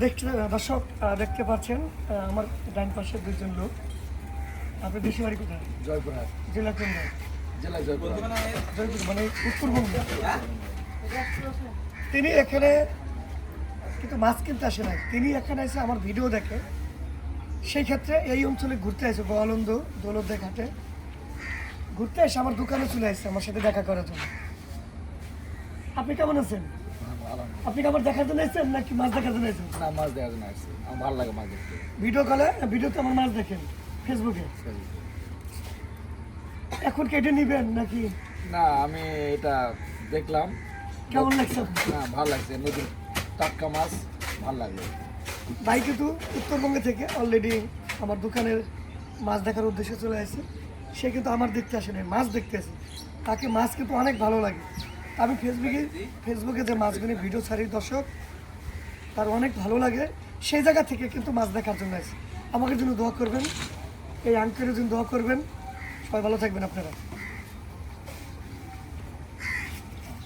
দেখতে দর্শক দেখতে পাচ্ছেন আমার ডান পাশে দুইজন লোক। আপনি দেশি বাড়ি কোথায়? জয়পুরহাট। জেলা কোনটা? জেলা জয়পুরহাট। জয়পুর মানে উত্তরবঙ্গে। তিনি এখানে কিন্তু মাছ কিনতে আসে না তিনি এখানে এসে আমার ভিডিও দেখে। সেই ক্ষেত্রে এই অঞ্চলে ঘুরতে আসে গোয়ালন্দ দৌলতদের ঘাটে। ঘুরতে এসে আমার দোকানে চলে আসছে আমার সাথে দেখা করার জন্য। আপনি কেমন আছেন? আপনি কি আমার দেখার জন্য এসেছেন নাকি মাছ দেখার জন্য এসেছেন? না মাছ দেওয়ার জন্য আসছি। আমার ভালো লাগে মাছ দেখতে। ভিডিও কলে ভিডিওতে আমার মাছ দেখেন ফেসবুকে এখন কেটে নিবেন নাকি? না আমি এটা দেখলাম। কেমন লাগছে না ভালো লাগছে। নদীর টাটকা মাছ ভালো লাগল ভাই কিন্তু উত্তরবঙ্গে থেকে অলরেডি আমার দোকানের মাছ দেখার উদ্দেশ্যে চলে আসে সে কিন্তু আমার দেখতে আসে মাছ দেখতে আসে। তাকে মাছ কিন্তু অনেক ভালো লাগে। আমি ফেসবুকে ফেসবুকে যে মাছগুলি ভিডিও ছাড়ি, দর্শক, তার অনেক ভালো লাগে। সেই জায়গা থেকে কিন্তু মাছ দেখার জন্য আমাকে জন্য দোয়া করবেন। এই আঙ্কেলের জন্য দোয়া করবেন। সবাই ভালো থাকবেন আপনারা।